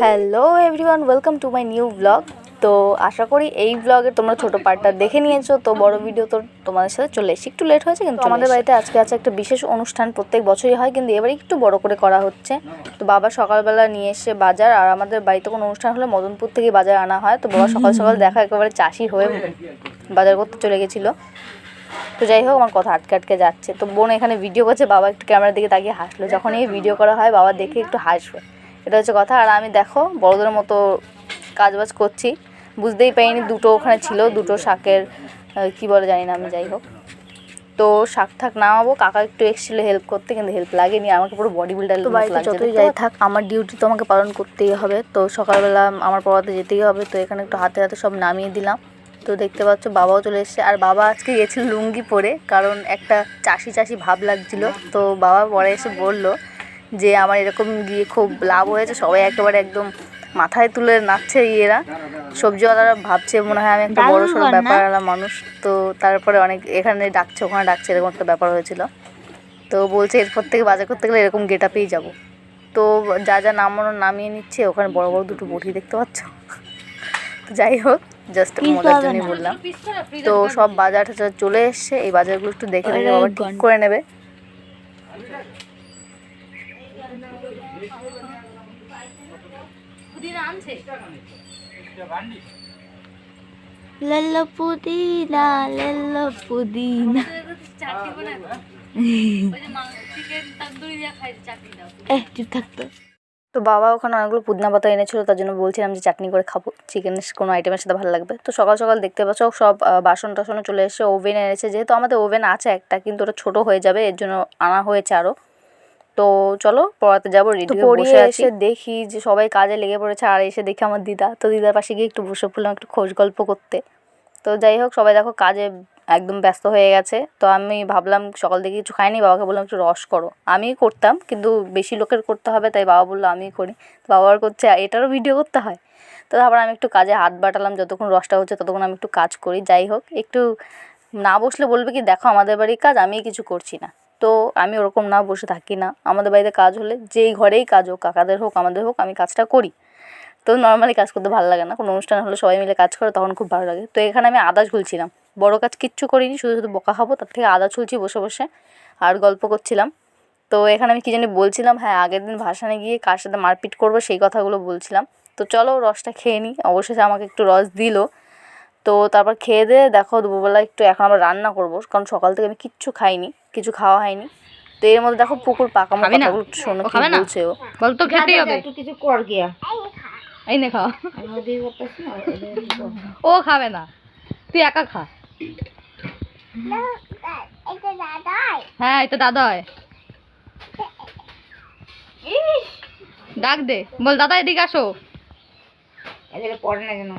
Hello everyone welcome to my new blog তো আশা করি এই ব্লগে তোমরা ছোটো পার্টটা দেখে নিয়েছো তো বড় ভিডিও তো তোমাদের সাথে চলে এসেছি। একটু লেট হয়েছে কিন্তু আমাদের বাড়িতে আজকে আছে একটা বিশেষ অনুষ্ঠান প্রত্যেক বছরই হয় কিন্তু এবারে একটু বড় করে করা হচ্ছে। তো বাবা সকালবেলা নিয়ে এসে বাজার আর আমাদের বাড়িতে কোনো অনুষ্ঠান হলে মদনপুর থেকে বাজার আনা হয়। তো বাবা সকাল সকাল দেখা একেবারে চাষি হয়ে বাজার করতে চলে গেছিল। তো যাই হোক আমার কথা আটকে আটকে যাচ্ছে। তো বোন এখানে ভিডিও করছে বাবা একটু ক্যামেরার দিকে তাকিয়ে হাসলো। যখন এই ভিডিও করা হয় বাবা দেখে একটু হাসবে। এটা হচ্ছে কথা। আর আমি দেখো বড়দের মতো কাজবাজ করছি। বুঝতেই পারিনি দুটো ওখানে ছিল দুটো শাকের কি বলে জানি না আমি যাই হোক। তো শাক ঠাক নামাবো কাকা একটু এসেছিল হেল্প করতে কিন্তু হেল্প লাগেনি। আমাকে পুরো বডি বিল্ডার তো বাড়িতে যতই যাই থাক আমার ডিউটি তো আমাকে পালন করতেই হবে। তো সকালবেলা আমার পড়াতে যেতেই হবে তো এখানে একটু হাতে হাতে সব নামিয়ে দিলাম। তো দেখতে পাচ্ছ বাবাও চলে এসেছে। আর বাবা আজকে গেছিল লুঙ্গি পরে কারণ একটা চাষি চাষি ভাব লাগছিল। তো বাবা পরে এসে বলল যে আমার এরকম গিয়ে খুব লাভ হয়েছে। সবাই একেবারে একদম মাথায় তুলে নাচছে ইয়েরা। সবজিওয়ালারা ভাবছে মনে হয় আমি একটা বড় সড়ো ব্যাপারওয়ালা মানুষ। তো তারপরে অনেক এখানে ডাকছে ওখানে ডাকছে এরকম একটা ব্যাপার হয়েছিল। তো বলছে এরপর থেকে বাজার করতে গেলে এরকম গেট আপেই যাব। তো যা যা নামানো নামিয়ে নিচ্ছে ওখানে বড় বড় দুটো বটি দেখতে পাচ্ছ। তো যাই হোক জাস্ট মজার জন্যই বললাম। তো সব বাজার টাজার চলে এসছে এই বাজারগুলো একটু দেখে দেখে বাবা ঠিক করে নেবে। লেল্লো পুদিনা লেল্লো পুদিনা। এহ চুপ থাকতো তো বাবা ওখানে অনেকগুলো পুদিনা পাতা এনেছিলো তার জন্য বলছিলাম যে চাটনি করে খাব। চিকেনের কোনো আইটেমের সাথে ভালো লাগবে। তো সকাল সকাল দেখতে পাচ্ছ সব বাসন টাসনও চলে এসে ওভেন এনেছে। যেহেতু আমাদের ওভেন আছে একটা কিন্তু ওটা ছোট হয়ে যাবে এর জন্য আনা হয়েছে আরও তো চলো পড়াতে যাব রেডি বসে আছি। দেখি যে সবাই কাজে লেগে পড়েছে আর এসে দেখি আমার দিদা। তো দিদার পাশে গিয়ে একটু বসে পড়লাম একটু খোঁজ গল্প করতে। তো যাই হোক সবাই দেখো কাজে একদম ব্যস্ত হয়ে গেছে। তো আমি ভাবলাম সকাল থেকে কিছু খাইনি, বাবাকে বললাম একটু রস করো। আমি করতাম, কিন্তু বেশি লোকের করতে হবে, তাই বাবা বলল আমি করি। তো বাবা আবার করছে এটারও ভিডিও করতে হয়? তো তারপর আমি একটু কাজে হাত বাটালাম যতক্ষণ রসটা হচ্ছে ততক্ষণ আমি একটু কাজ করি, যাই হোক। একটু না বসলে বলবে কি, দেখো, আমাদের বাড়ির কাজ আমি কিছু করছি না। তো আমি ওরকম না বসে থাকি না। আমাদের বাড়িতে কাজ হলে যেই ঘরেই কাজ হোক, কাকাদের হোক, আমাদের হোক, আমি কাজটা করি। তো নর্মালি কাজ করতে ভালো লাগে না। কোনো অনুষ্ঠান হলে সবাই মিলে কাজ করে, তখন খুব ভালো লাগে। তো এখানে আমি আদা ঝুলছিলাম। বড় কাজ কিচ্ছু করিনি শুধু শুধু বকা খাব তার থেকে আদা ঝুলছি বসে বসে আর গল্প করছিলাম। তো এখানে আমি কী জানি বলছিলাম হ্যাঁ আগের দিন ভাসানে গিয়ে কার সাথে মারপিট করব সেই কথাগুলো বলছিলাম। তো চলো রসটা খেয়ে নিই অবশেষে আমাকে একটু রস দিলো। তো তারপর খেয়ে দিয়ে দেখো দুপুরবেলা একটু এখন আবার রান্না করব কারণ সকাল থেকে আমি কিচ্ছু খাইনি কিছু খাওয়া হয়নি। তো এর মধ্যে দেখো পুকুর পাকা না? একটু শোনো কি বলছে ও। বল তো খেতেই হবে। একটু কিছু কর গিয়া। এই নে খাও। ও খাবে না। তুই একা খা। হ্যাঁ এটা দাদা হয় ডাক দে। বল দাদা এদিকে আসো। পড়ে না কেন?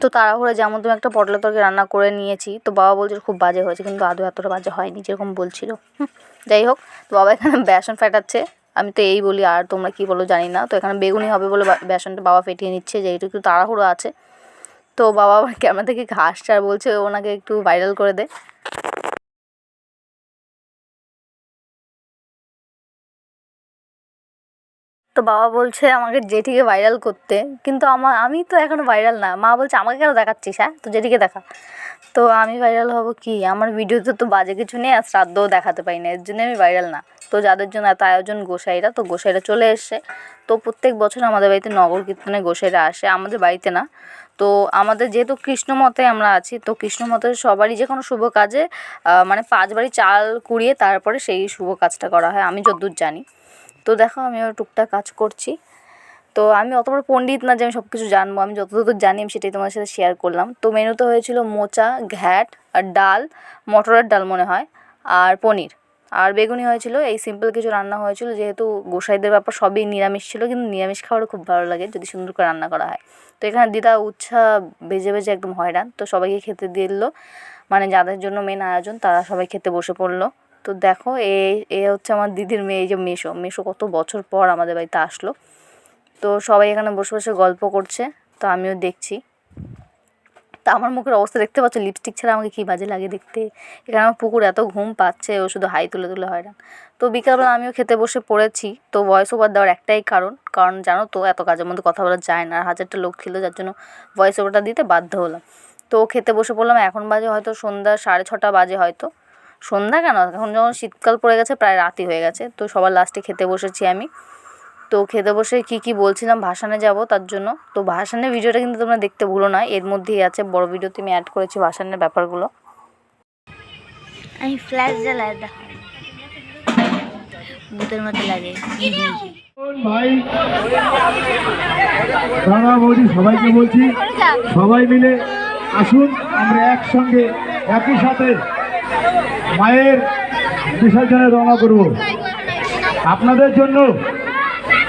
তো তাড়াহুড়ো যেমন তুমি একটা পটলের তরকারি রান্না করে নিয়েছি তো বাবা বলছিল খুব বাজে হয়েছে কিন্তু আদৌ এতটা বাজে হয়নি যেরকম বলছিল। যাই হোক তো বাবা এখানে বেসন ফেটাচ্ছে। আমি তো এই বলি আর তোমরা কি বলো জানি না তো এখানে বেগুনি হবে বলে বেসনটা বাবা ফেটিয়ে নিচ্ছে যেহেতু একটু তাড়াহুড়ো আছে। তো বাবা আবার ক্যামেরা থেকে ঘাসছে আর বলছে, ওনাকে একটু ভাইরাল করে দে। তো বাবা বলছে আমাকে জেঠিকে ভাইরাল করতে, কিন্তু আমার আমি তো এখনও ভাইরাল না। মা বলছে, আমাকে কেন দেখাচ্ছিস হ্যাঁ? তো জেঠিকে দেখা। তো আমি ভাইরাল হব কি? আমার ভিডিওতে তো বাজে কিছু নেই আর শ্রাদ্ধও দেখাতে পারি না, এর জন্য আমি ভাইরাল না। তো যাদের জন্য এত আয়োজন গোসাইরা, তো গোসাইরা চলে এসছে। তো প্রত্যেক বছর আমাদের বাড়িতে নগর কীর্তনে গোসাইরা আসে, আমাদের বাড়িতে না। তো আমাদের যেহেতু কৃষ্ণমতে আমরা আছি, তো কৃষ্ণমতের সবারই যে কোনো শুভ কাজে মানে পাঁচ বাড়ি চাল কুড়িয়ে তারপরে সেই শুভ কাজটা করা হয়, আমি যতদূর জানি। তো দেখো আমিও টুকটাক কাজ করছি। তো আমি অত বড় পণ্ডিত না যে আমি সব কিছু জানব, আমি যতদূর জানি আমি সেটাই তোমাদের সাথে শেয়ার করলাম। তো মেনুতে হয়েছিল মোচা, ঘ্যাট, আর ডাল মটরের ডাল মনে হয়, আর পনির। আর বেগুনি হয়েছিল, এই সিম্পল কিছু রান্না হয়েছিল, যেহেতু গোসাইদের ব্যাপার সবই নিরামিষ ছিল, কিন্তু নিরামিষ খাবারও খুব ভালো লাগে যদি সুন্দর করে রান্না করা হয়। তো এখানে দিদা উচ্ছা বেজে বেজে একদম হয়রান, তো সবাইকে খেতে দিল। মানে যাদের জন্য মেন আয়োজন, তারা সবাই খেতে বসে পড়ল। তো দেখো, এ এ হচ্ছে আমার দিদির মেয়ে, এই যে মেশো। মেশো কত বছর পর আমাদের বাড়িতে আসলো। তো সবাই এখানে বসে বসে গল্প করছে, তো আমিও দেখছি। তা আমার মুখের অবস্থা দেখতে পাচ্ছ? লিপস্টিক ছাড়া আমাকে কী বাজে লাগে দেখতে? এখানে আমার পুকুর এত ঘুম পাচ্ছে, ও শুধু হাই তুলে তুলে হয় না তো বিকালবেলা আমিও খেতে বসে পড়েছি। তো ভয়েস ওভার দেওয়ার একটাই কারণ কারণ জানো তো, এত কাজের মধ্যে কথা বলা যায় না। আর হাজারটা লোক ছিল, যার জন্য ভয়েস ওভারটা দিতে বাধ্য হলাম। তো খেতে বসে পড়লাম, এখন বাজে হয়তো সন্ধ্যা সাড়ে ছটা বাজে হয়তো। সন্ধ্যা কেন? এখন যখন শীতকাল পড়ে গেছে, প্রায় রাতই হয়ে গেছে। তো সবার লাস্টে খেতে বসেছি আমি। তো খেতে বসে কি কি বলছিলাম ভাসানে যাব তার জন্য। তো ভাসানের ভিডিওটা কিন্তু তোমরা দেখতে ভুলো না এর মধ্যেই আছে বড় ভিডিওতে আমি অ্যাড করেছি ভাসানের ব্যাপারগুলো। আমি ফ্ল্যাশ জ্বালাই দেখো। ভূতের মতো লাগে। ভাই দাদা বৌদি সবাইকে বলছি সবাই মিলে আসুন আমরা একসঙ্গে একই সাথে মায়ের বিসর্জনে রওনা করব। আপনাদের জন্য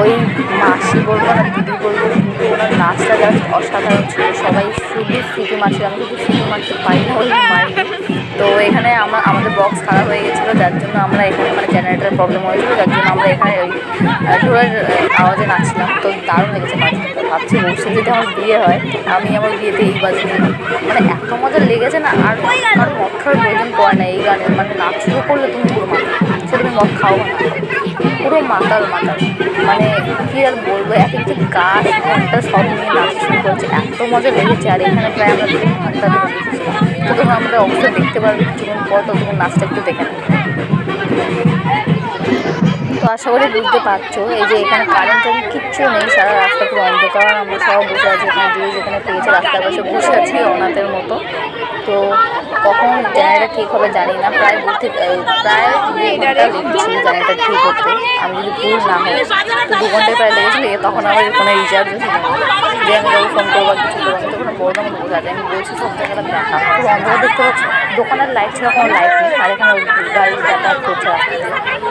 ওই মাসি বলব না, দিদি বলব, কিন্তু ওনার নাচটা জাস্ট অসাধারণ ছিল। সবাই শুধু সিটি মারছিল আমি কিন্তু সিটি মারতে পারি না ওই তো এখানে আমার, আমাদের বক্স খারাপ হয়ে গেছিল, যার জন্য আমরা এখানে মানে জেনারেটারের প্রবলেম হয়েছিল, যার জন্য আমরা এখানে ওই ঢোলের আওয়াজে নাচছিলাম। তো দারুণ লেগেছে নাচটা ভাবছি বসে যদি আমার বিয়ে হয়, আমি আমার বিয়েতে এই বাজে মানে এত মজা লেগেছে না, আর মদ খাওয়ার প্রয়োজন পড়ে না এই গানে। মানে নাচ শুরু করলে তুমি পুরো তুমি মদ খাও না। পুরো মাতাল মাতাল। মানে কি আর বলব, এক একটি গাছ ঘণ্টা সব নিয়ে নাচ শুরু করেছে। এত মজা লেগেছে, আর এখানে প্রায় আমরা দু ঘণ্টা তো তখন আমরা অবশ্যই দেখতে পারব, কিছুক্ষণ পর তখন নাচটা একটু দেখে তো আশা করি বুঝতে পারছ, এই যে এখানে কারেন্ট টারেন্ট কিচ্ছু নেই, সারা রাস্তা পুরো অন্ধকার। আমরা সব বসে আছি এখানে যে যেখানে পেয়েছে রাস্তার পাশে বসে আছি অনাথের মতো। তো কখন জেনারেটার ঠিক হবে জানি না। প্রায় দু থেকে প্রায় দু ঘণ্টা ঠিক করতে আমি যদি ভুল না হয় তো দু ঘন্টায় প্রায় লেগেছিল তখন আমার ফোনে রিচার্জ ছিল না। যে আমি যাব ফোন করব কিছু করব, আমি তখন বসে আছে আমি বলছি সব জায়গাটা দেখা? পুরো অন্ধকার দেখতে পাচ্ছ, দোকানের লাইট ছাড়া কোনো লাইট নেই, আর এখানে গাড়ি যাতায়াত করছে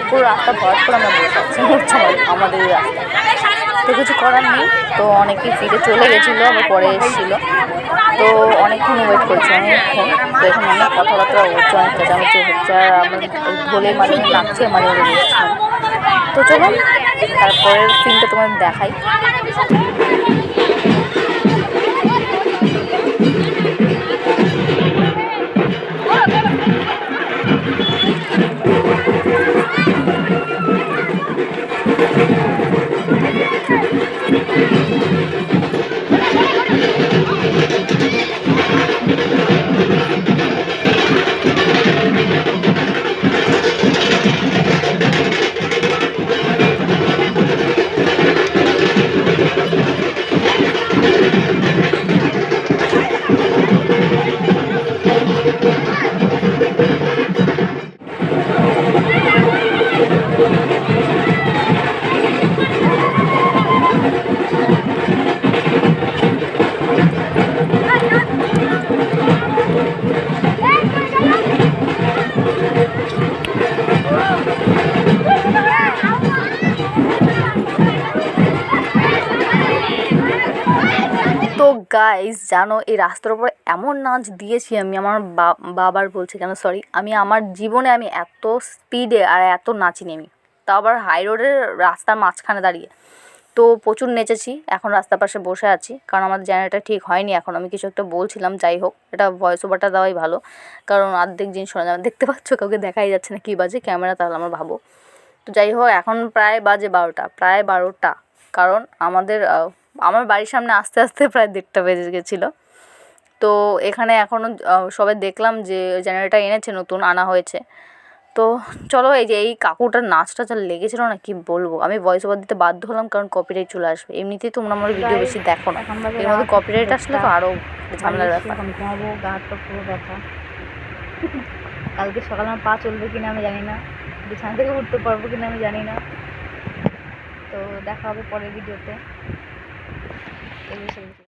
পুরো রাস্তা ভরাট করে আমরা বসে আছি হচ্ছে আমাদের রাস্তা। তো কিছু করার নেই, তো অনেকেই ফিরে চলে গেছিল, আবার পরে এসেছিল। তো অনেকক্ষণ ওয়েট করছি অনেকক্ষণ তো এখন অনেক কথাবার্তা হচ্ছে, অনেক চেঁচামেচি হচ্ছে, আর আমার বলে মাঝে মানে মাঝে বসছিলাম তো চলো তারপরের ফিল্মটা তোমার দেখাই। গাইস জানো, এই রাস্তার উপর এমন নাচ দিয়েছি আমি, আমার বাবার বলছি কেন সরি আমি আমার জীবনে আমি এত স্পিডে আর এত নাচিনি আমি। তা আবার হাই রোডের রাস্তার মাঝখানে দাঁড়িয়ে। তো প্রচুর নেচেছি, এখন রাস্তার পাশে বসে আছি, কারণ আমার জার্নিটা ঠিক হয়নি এখন। আমি কিছু একটা বলছিলাম, যাই হোক, এটা ভয়েস ওভারটা দেওয়াই ভালো, কারণ অর্ধেক জিনিস শোনা যাবে। দেখতে পাচ্ছ, কাউকে দেখাই যাচ্ছে না, কী বাজে ক্যামেরা তাহলে আমার ভাবো। তো যাই হোক, এখন প্রায় বাজে বারোটা, প্রায় বারোটা, কারণ আমাদের আমার বাড়ির সামনে আস্তে আস্তে প্রায় দেড়টা বেজে গেছিল। তো এখানে এখনও সবাই দেখলাম যে জেনারেটর এনেছে নতুন আনা হয়েছে। তো চলো এই যে এই কাকুটার নাচটা যা লেগেছিলো না কি বলব? আমি ভয়েস ওভার দিতে বাধ্য হলাম কারণ কপিরাইট চলে আসবে। এমনিতেই তোমরা আমার ভিডিও বেশি দেখো না। এর মধ্যে কপিরাইট আসলে তো আরও ঝামেলার ব্যাপার। পুরো ব্যথা। কালকে সকালে আমার পা চলবে কিনা আমি জানি না। বিছানা থেকে উঠতে পারব কিনা আমি জানি না। তো দেখা হবে পরের ভিডিওতে এই বিষয়ে